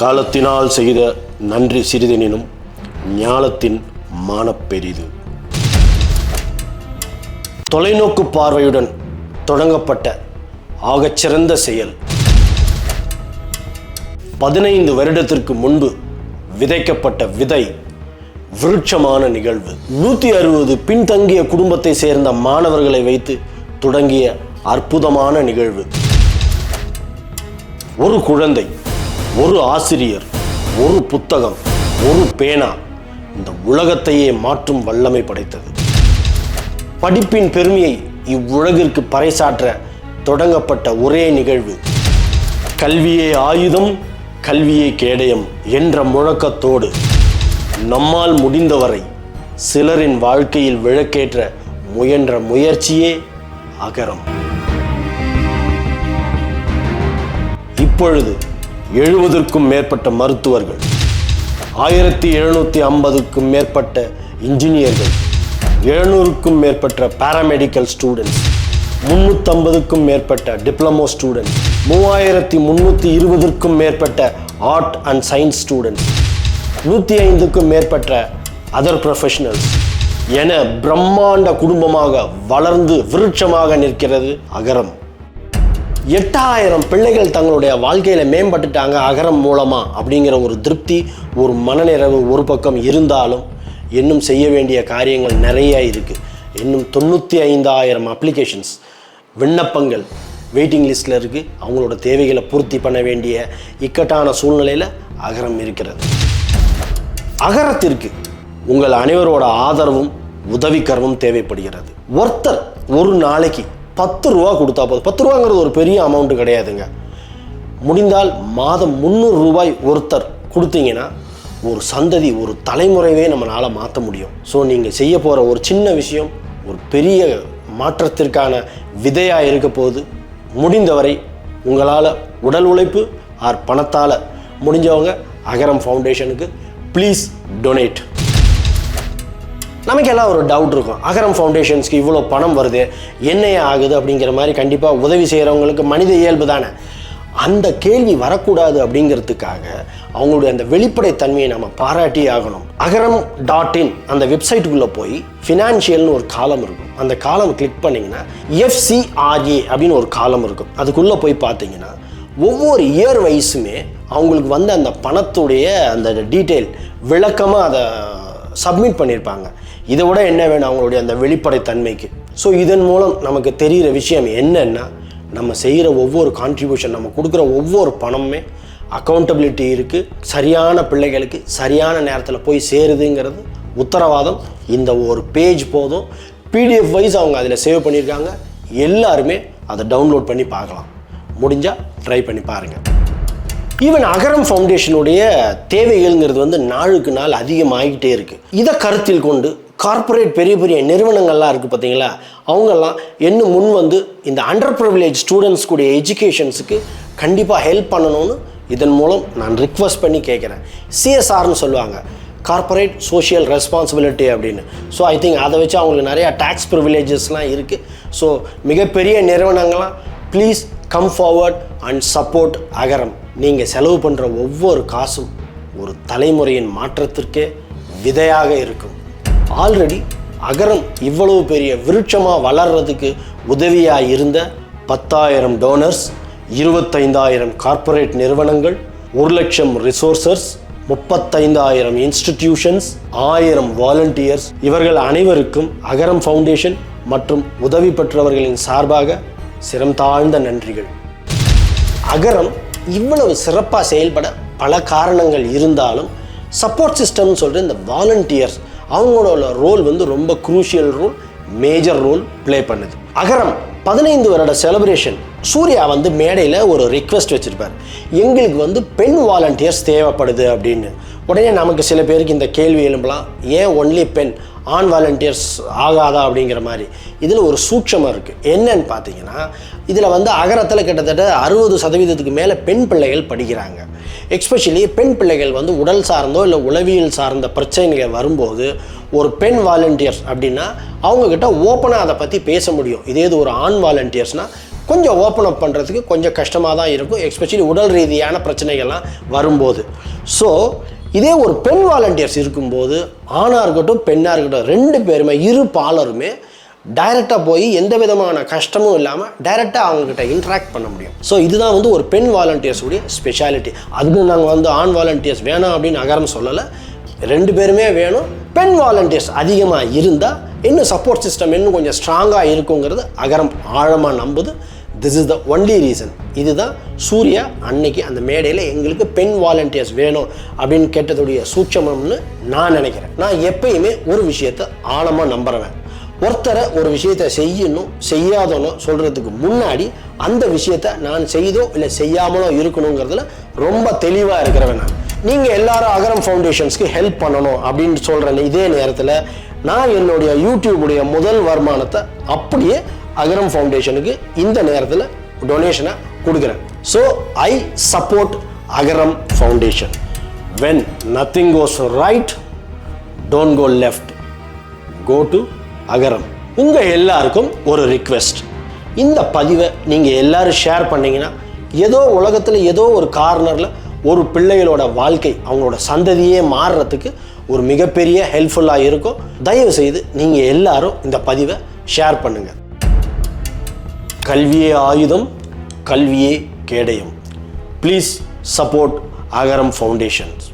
காலத்தினால் செய்த நன்றி சிறிதெனினும் ஞாலத்தின் மானப்பெரிது தொலைநோக்கு பார்வையுடன் தொடங்கப்பட்ட ஆகச்சிறந்த செயல். பதினைந்து வருடத்திற்கு முன்பு விதைக்கப்பட்ட விதை விருட்சமான நிகழ்வு. நூற்றி அறுபது பின்தங்கிய குடும்பத்தை சேர்ந்த மாணவர்களை வைத்து தொடங்கிய அற்புதமான நிகழ்வு. ஒரு குழந்தை ஒரு ஆசிரியர் ஒரு புத்தகம் ஒரு பேனா இந்த உலகத்தையே மாற்றும் வல்லமை படைத்தது. படிப்பின் பெருமையை இவ்வுலகிற்கு பறைசாற்ற தொடங்கப்பட்ட ஒரே நிகழ்வு கல்வியே ஆயுதம் கல்வியே கேடயம் என்ற முழக்கத்தோடு நம்மால் முடிந்தவரை சிலரின் வாழ்க்கையில் விளக்கேற்ற முயன்ற முயற்சியே அகரம். இப்பொழுது எழுபதற்கும் மேற்பட்ட மருத்துவர்கள் ஆயிரத்தி எழுநூற்றி ஐம்பதுக்கும் மேற்பட்ட இன்ஜினியர்கள் எழுநூறுக்கும் மேற்பட்ட பாராமெடிக்கல் ஸ்டூடெண்ட்ஸ் முந்நூற்றம்பதுக்கும் மேற்பட்ட டிப்ளமோ ஸ்டூடெண்ட்ஸ் மூவாயிரத்தி முந்நூற்றி இருபதுக்கும் மேற்பட்ட ஆர்ட் அண்ட் சயின்ஸ் ஸ்டூடெண்ட்ஸ் நூற்றி ஐந்துக்கும் மேற்பட்ட அதர் ப்ரொஃபஷனல்ஸ் என பிரம்மாண்ட குடும்பமாக வளர்ந்து விருட்சமாக நிற்கிறது அகரம். எட்டாயிரம் பிள்ளைகள் தங்களுடைய வாழ்க்கையில் மேம்பட்டுட்டாங்க அகரம் மூலமாக அப்படிங்கிற ஒரு திருப்தி ஒரு மனநிறைவு ஒரு பக்கம் இருந்தாலும் இன்னும் செய்ய வேண்டிய காரியங்கள் நிறைய இருக்குது இன்னும் தொண்ணூற்றி ஐந்தாயிரம் அப்ளிகேஷன்ஸ் விண்ணப்பங்கள் வெயிட்டிங் லிஸ்ட்டில் இருக்குது அவங்களோட தேவைகளை பூர்த்தி பண்ண வேண்டிய இக்கட்டான சூழ்நிலையில் அகரம் இருக்கிறது. அகரத்திற்கு உங்கள் அனைவரோட ஆதரவும் உதவிக்கரமும் தேவைப்படுகிறது. ஒருத்தர் ஒரு நாளைக்கு பத்து ரூபா கொடுத்தா போதும். பத்து ரூபாங்கிறது ஒரு பெரிய அமௌண்ட்டு கிடையாதுங்க. முடிந்தால் மாதம் முந்நூறு ரூபாய் ஒருத்தர் கொடுத்தீங்கன்னா ஒரு சந்ததி ஒரு தலைமுறைவே நம்மளால் மாற்ற முடியும். ஸோ நீங்கள் செய்ய போகிற ஒரு சின்ன விஷயம் ஒரு பெரிய மாற்றத்திற்கான விதையாக இருக்க போது முடிந்தவரை உங்களால் உடல் உழைப்பு ஆர் பணத்தால் முடிஞ்சவங்க அகரம் ஃபவுண்டேஷனுக்கு ப்ளீஸ் டொனேட் நமக்கெல்லாம் ஒரு டவுட் இருக்கும். அகரம் ஃபவுண்டேஷன்ஸ்க்கு இவ்வளோ பணம் வருது என்னையே ஆகுது அப்படிங்கிற மாதிரி கண்டிப்பாக உதவி செய்கிறவங்களுக்கு மனித இயல்பு தானே. அந்த கேள்வி வரக்கூடாது அப்படிங்கிறதுக்காக அவங்களுடைய அந்த வெளிப்படைத்தன்மையை நம்ம பாராட்டி ஆகணும். அகரம் டாட் இன் அந்த வெப்சைட்டுக்குள்ளே போய் ஃபினான்ஷியல்னு ஒரு காலம் இருக்கும். அந்த காலம் கிளிக் பண்ணிங்கன்னா எஃப்சிஆர்ஏ அப்படின்னு ஒரு காலம் இருக்கும். அதுக்குள்ளே போய் பார்த்தீங்கன்னா ஒவ்வொரு இயர் வைஸுமே அவங்களுக்கு வந்து அந்த பணத்துடைய அந்த டீட்டெயில் விளக்கமாக அதை சப்மிட் பண்ணியிருப்பாங்க. இதை விட என்ன வேணும் அவங்களுடைய அந்த வெளிப்படைத்தன்மைக்கு? ஸோ இதன் மூலம் நமக்கு தெரிகிற விஷயம் என்னன்னா நம்ம செய்கிற ஒவ்வொரு கான்ட்ரிபியூஷன் நம்ம கொடுக்குற ஒவ்வொரு பணமுமே அக்கௌண்டபிலிட்டி இருக்குது சரியான பிள்ளைகளுக்கு சரியான நேரத்தில் போய் சேருதுங்கிறது உத்தரவாதம். இந்த ஒரு பேஜ் போதும். பிடிஎஃப் வைஸ் அவங்க அதில் சேவ் பண்ணியிருக்காங்க. எல்லாருமே அதை டவுன்லோட் பண்ணி பார்க்கலாம். முடிஞ்சால் ட்ரை பண்ணி பாருங்கள் ஈவன் அகரம் ஃபவுண்டேஷனுடைய தேவைகள்ங்கிறது வந்து நாளுக்கு நாள் அதிகமாகிட்டே இருக்குது இதை கருத்தில் கொண்டு கார்ப்பரேட் பெரிய பெரிய நிறுவனங்கள்லாம் இருக்குது பார்த்தீங்களா? அவங்கெல்லாம் இன்னும் முன் வந்து இந்த அண்டர் ப்ரிவிலேஜ் ஸ்டூடெண்ட்ஸ் கூடிய எஜுகேஷன்ஸுக்கு கண்டிப்பாக ஹெல்ப் பண்ணணும்னு இதன் மூலம் நான் ரிக்வஸ்ட் பண்ணி கேட்குறேன். சிஎஸ்ஆர்னு சொல்லுவாங்க. கார்ப்பரேட் சோஷியல் ரெஸ்பான்சிபிலிட்டி அப்படின்னு. ஸோ ஐ திங்க் அதை வச்சு அவங்களுக்கு நிறையா டேக்ஸ் ப்ரிவிலேஜஸ்லாம் இருக்குது ஸோ மிகப்பெரிய நிறுவனங்கள்லாம் please come forward and support Agaram. நீங்கள் செலவு பண்ணுற ஒவ்வொரு காசும் ஒரு தலைமுறையின் மாற்றத்திற்கே விதையாக இருக்கும். ஆல்ரெடி அகரம் இவ்வளவு பெரிய விருட்சமாக வளர்றதுக்கு உதவியாக இருந்த பத்தாயிரம் டோனர்ஸ் இருபத்தைந்தாயிரம் கார்ப்பரேட் நிறுவனங்கள் ஒரு லட்சம் ரிசோர்சர்ஸ் முப்பத்தைந்தாயிரம் இன்ஸ்டிடியூஷன்ஸ் ஆயிரம் வாலண்டியர்ஸ் இவர்கள் அனைவருக்கும் அகரம் ஃபவுண்டேஷன் மற்றும் உதவி பெற்றவர்களின் சார்பாக சிரம் தாழ்ந்த நன்றிகள். அகரம் இவ்வளவு சிறப்பாக செயல்பட பல காரணங்கள் இருந்தாலும் சப்போர்ட் சிஸ்டம்னு சொல்கிற இந்த வாலண்டியர்ஸ் அவங்களோட ரோல் வந்து ரொம்ப crucial role major role play பண்ணுது. அகரம் பதினைந்து வருட செலிப்ரேஷன் சூர்யா வந்து மேடையில் ஒரு ரிக்வெஸ்ட் வச்சுருப்பார். எங்களுக்கு வந்து பெண் வாலண்டியர்ஸ் தேவைப்படுது அப்படின்னு. உடனே நமக்கு சில பேருக்கு இந்த கேள்வி எழும்பலாம். ஏன் ஒன்லி பெண்? ஆண் வாலண்டியர்ஸ் ஆகாதா அப்படிங்கிற மாதிரி. இதில் ஒரு சூட்சமாக இருக்குது என்னன்னு பார்த்தீங்கன்னா இதில் வந்து அகரத்தில் கிட்டத்தட்ட அறுபது சதவீதத்துக்கு மேலே பெண் பிள்ளைகள் படிக்கிறாங்க. எக்ஸ்பெஷலி பெண் பிள்ளைகள் வந்து உடல் சார்ந்தோ இல்லை உளவியல் சார்ந்த பிரச்சனைகள் வரும்போது ஒரு பெண் வாலண்டியர்ஸ் அப்படின்னா அவங்கக்கிட்ட ஓப்பனாக அதை பற்றி பேச முடியும். இதே இது ஒரு ஆண் வாலண்டியர்ஸ்னால் கொஞ்சம் ஓப்பன் அப் பண்ணுறதுக்கு கொஞ்சம் கஷ்டமாக தான் இருக்கும். எக்ஸ்பெஷலி உடல் ரீதியான பிரச்சனைகள்லாம் வரும்போது. ஸோ இதே ஒரு பெண் வாலண்டியர்ஸ் இருக்கும்போது ஆணாக இருக்கட்டும் பெண்ணாக இருக்கட்டும் ரெண்டு பேருமே இரு பாலருமே டைரெக்டாக போய் எந்த விதமான கஷ்டமும் இல்லாமல் டைரெக்டாக அவங்கக்கிட்ட இன்ட்ராக்ட் பண்ண முடியும். ஸோ இதுதான் வந்து ஒரு பெண் வாலண்டியர்ஸுடைய ஸ்பெஷாலிட்டி அதுவும் நாங்கள் வந்து ஆண் வாலண்டியர்ஸ் வேணாம் அப்படின்னு அகரம் சொல்லலை. ரெண்டு பேருமே வேணும். பெண் வாலண்டியர்ஸ் அதிகமாக இருந்தால் இன்னும் சப்போர்ட் சிஸ்டம் இன்னும் கொஞ்சம் ஸ்ட்ராங்காக இருக்குங்கிறது அகரம் ஆழமாக நம்புது. This is the only reason இதுதான் சூர்யா அன்னைக்கு அந்த மேடையில் எங்களுக்கு பெண் வாலண்டியர்ஸ் வேணும் அப்படின்னு கேட்டதுடைய சூட்சமம்னு நான் நினைக்கிறேன். நான் எப்பயுமே ஒரு விஷயத்தை ஆழமாக நம்புறேன் ஒருத்தரை ஒரு விஷயத்தை செய்யணும் செய்யாதனோ சொல்கிறதுக்கு முன்னாடி அந்த விஷயத்தை நான் செய்தோ இல்லை செய்யாமலோ இருக்கணுங்கிறதுல ரொம்ப தெளிவாக இருக்கிறவன் நான். நீங்கள் எல்லாரும் அகரம் ஃபவுண்டேஷன்ஸ்க்கு ஹெல்ப் பண்ணணும் அப்படின்னு சொல்கிற இதே நேரத்தில் நான் என்னுடைய யூடியூபுடைய முதல் வருமானத்தை அப்படியே அகரம் ஃபவுண்டேஷனுக்கு இந்த நேரத்தில் டொனேஷனை கொடுக்குறேன். So I support Agaram foundation. When nothing goes right don't go left go to Agaram. உங்கள் எல்லாருக்கும் ஒரு ரிக்வெஸ்ட் இந்த பதிவை நீங்கள் எல்லாரும் ஷேர் பண்ணிங்கன்னா ஏதோ உலகத்தில் ஏதோ ஒரு கார்னரில் ஒரு பிள்ளைகளோட வாழ்க்கை அவங்களோட சந்ததியே மாறுறதுக்கு ஒரு மிகப்பெரிய ஹெல்ப்ஃபுல்லாக இருக்கும். தயவு செய்து நீங்கள் எல்லாரும் இந்த பதிவை ஷேர் பண்ணுங்கள் கல்வியே ஆயுதம் கல்வியே கேடயம். Please support Agaram foundations